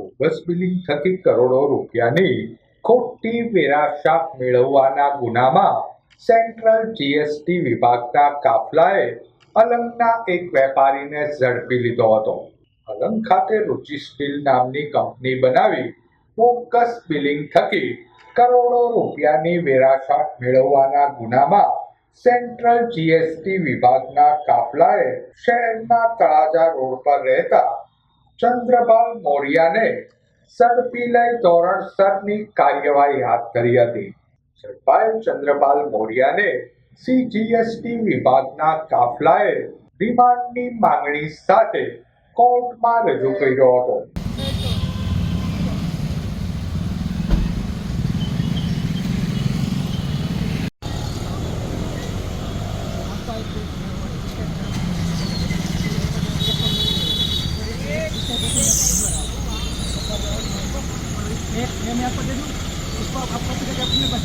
Bogus billing થકી કરોડો રૂપિયાની ખોટી વેરાશાપ મેળવવાના ગુનામાં સેન્ટ્રલ જીએસટી વિભાગના કાફલાએ અલંગના એક વેપારીને ઝડપી લીધો હતો. અલંગ ખાતે રુચિ સ્ટીલ નામની કંપની બનાવી બોગસ બિલિંગ થકી કરોડો રૂપિયાની વેરાશાપ મેળવવાના ગુનામાં સેન્ટ્રલ જીએસટી વિભાગના કાફલાએ શહેરના તળાજા રોડ પર રહેતા ચંદ્રપાલ મોરિયાને ઝડપી લઈ ધોરણસરની કાર્યવાહી હાથ ધરી હતી. ઝડપાયેલ ચંદ્રપાલ મોરિયાને સીજીએસટી વિભાગના કાફલાએ રિમાન્ડની માંગણી સાથે કોર્ટમાં રજૂ કર્યો હતો. एक ये मैं आपको दे दूँ उसको आप कॉपी करके अपने पास